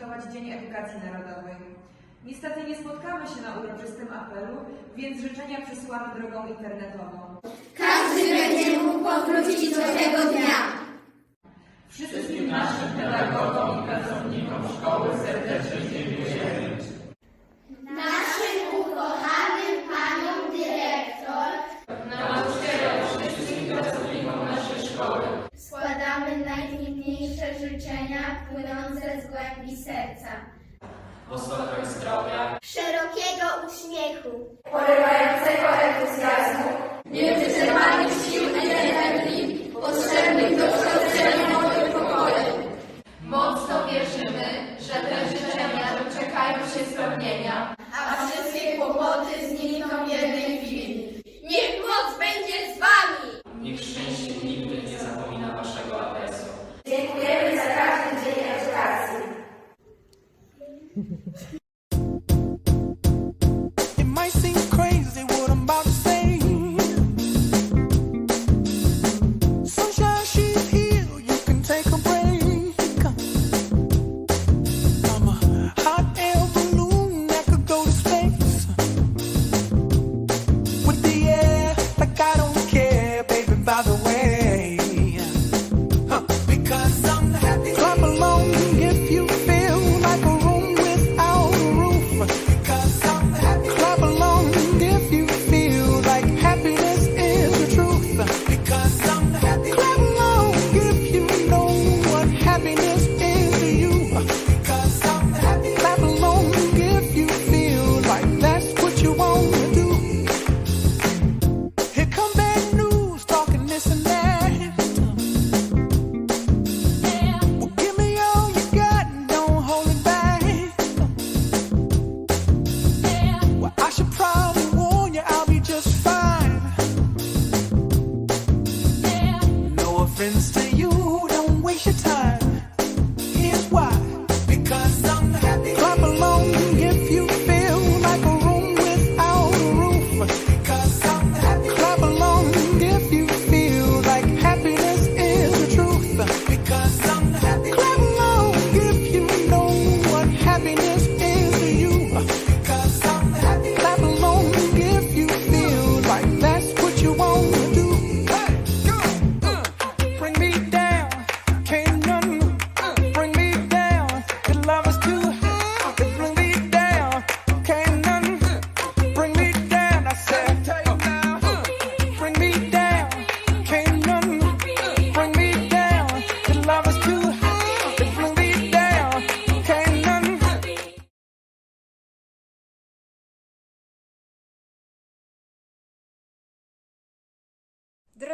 świętować Dzień Edukacji Narodowej. Niestety nie spotkamy się na uroczystym apelu, więc życzenia przesyłamy drogą internetową. Każdy będzie mógł powrócić do tego dnia. Wszystkim naszym pedagogom i pracownikom szkoły serdecznie dziękujemy. Naszym ukochanym paniom dyrektor, składamy najpiękniejsze życzenia z głębi serca. Szerokiego uśmiechu,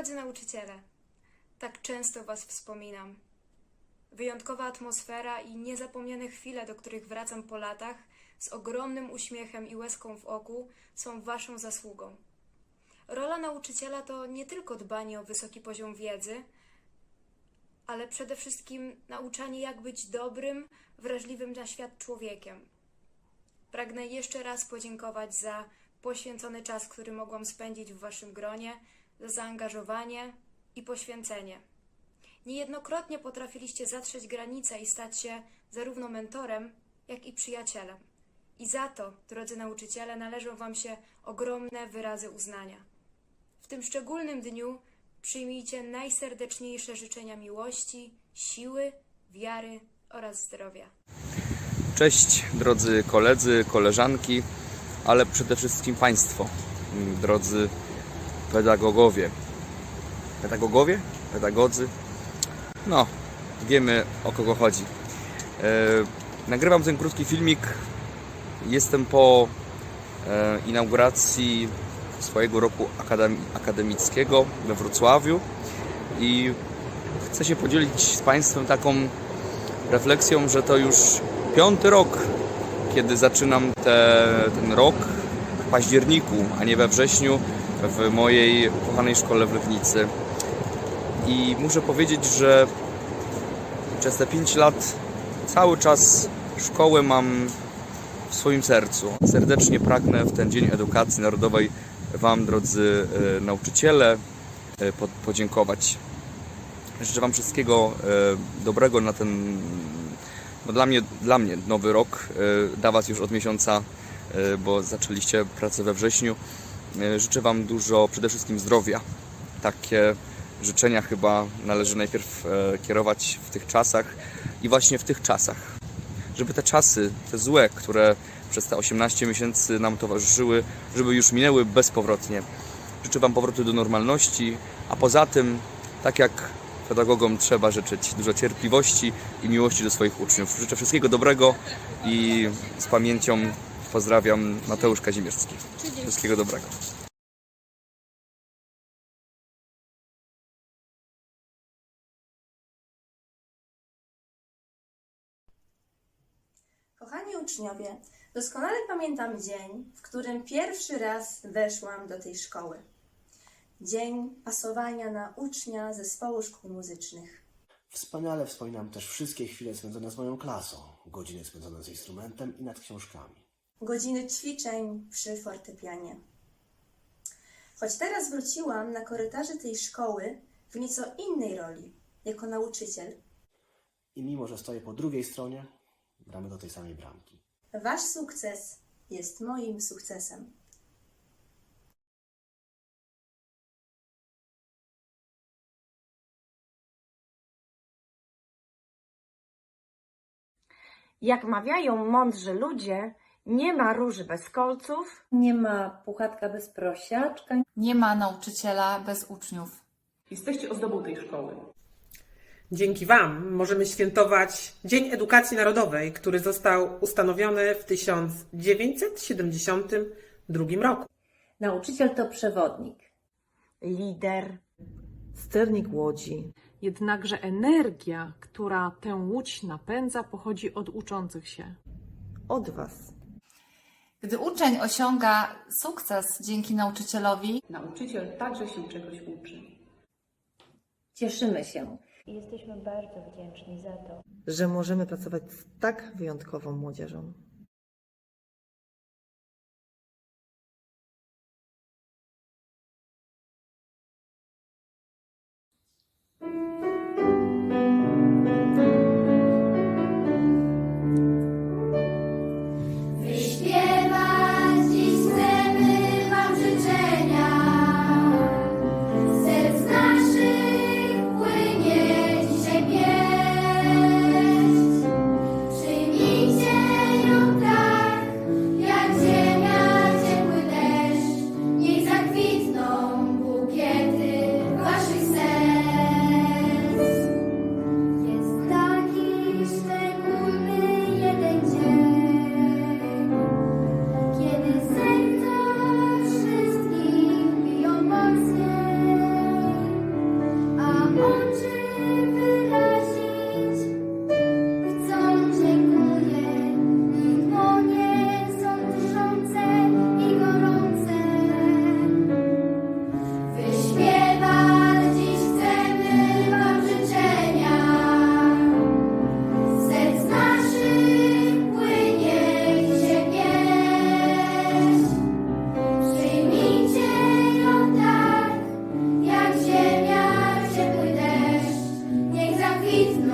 Drodzy nauczyciele, tak często Was wspominam. Wyjątkowa atmosfera i niezapomniane chwile, do których wracam po latach, z ogromnym uśmiechem i łezką w oku, są Waszą zasługą. Rola nauczyciela to nie tylko dbanie o wysoki poziom wiedzy, ale przede wszystkim nauczanie, jak być dobrym, wrażliwym na świat człowiekiem. Pragnę jeszcze raz podziękować za poświęcony czas, który mogłam spędzić w Waszym gronie, za zaangażowanie i poświęcenie. Niejednokrotnie potrafiliście zatrzeć granice i stać się zarówno mentorem, jak i przyjacielem. I za to, drodzy nauczyciele, należą Wam się ogromne wyrazy uznania. W tym szczególnym dniu przyjmijcie najserdeczniejsze życzenia miłości, siły, wiary oraz zdrowia. Cześć drodzy koledzy, koleżanki, ale przede wszystkim Państwo, drodzy pedagogowie. Pedagogowie? Pedagodzy? No, wiemy o kogo chodzi. E, nagrywam ten krótki filmik. Jestem po e, inauguracji swojego roku akademi- akademickiego we Wrocławiu i chcę się podzielić z Państwem taką refleksją, że to już piąty rok, kiedy zaczynam te, ten rok w październiku, a nie we wrześniu w mojej kochanej szkole w Legnicy. I muszę powiedzieć, że przez te 5 lat cały czas szkołę mam w swoim sercu. Serdecznie pragnę w ten Dzień Edukacji Narodowej Wam, drodzy e, nauczyciele, e, po- podziękować. Życzę Wam wszystkiego e, dobrego na ten bo dla mnie, dla mnie nowy rok, dla Was już od miesiąca, bo zaczęliście pracę we wrześniu. E, Życzę Wam dużo, przede wszystkim zdrowia. Takie życzenia chyba należy najpierw e, kierować w tych czasach i właśnie w tych czasach. Żeby te czasy, te złe, które przez te 18 miesięcy nam towarzyszyły, żeby już minęły bezpowrotnie. Życzę Wam powrotu do normalności, a poza tym, tak jak pedagogom trzeba życzyć dużo cierpliwości i miłości do swoich uczniów. Życzę wszystkiego dobrego i z pamięcią pozdrawiam Mateusz Kazimierski. Wszystkiego dobrego. Kochani uczniowie, doskonale pamiętam dzień, w którym pierwszy raz weszłam do tej szkoły. Dzień pasowania na ucznia zespołu szkół muzycznych. Wspaniale wspominam też wszystkie chwile spędzone z moją klasą, godziny spędzone z instrumentem i nad książkami. Godziny ćwiczeń przy fortepianie. Choć teraz wróciłam na korytarze tej szkoły w nieco innej roli, jako nauczyciel, I mimo, że stoję po drugiej stronie, gramy do tej samej bramki. wasz sukces jest moim sukcesem. Jak mawiają mądrzy ludzie, nie ma róży bez kolców, Nie ma puchatka bez prosiaczka. Nie ma nauczyciela bez uczniów. Jesteście ozdobą tej szkoły. Dzięki Wam możemy świętować Dzień Edukacji Narodowej, który został ustanowiony w 1972 roku. Nauczyciel to przewodnik. lider, Sternik łodzi. Jednakże energia, która tę łódź napędza, pochodzi od uczących się. Od Was. Gdy uczeń osiąga sukces dzięki nauczycielowi, Nauczyciel także się czegoś uczy. Cieszymy się, Jesteśmy bardzo wdzięczni za to. że możemy pracować z tak wyjątkową młodzieżą. He's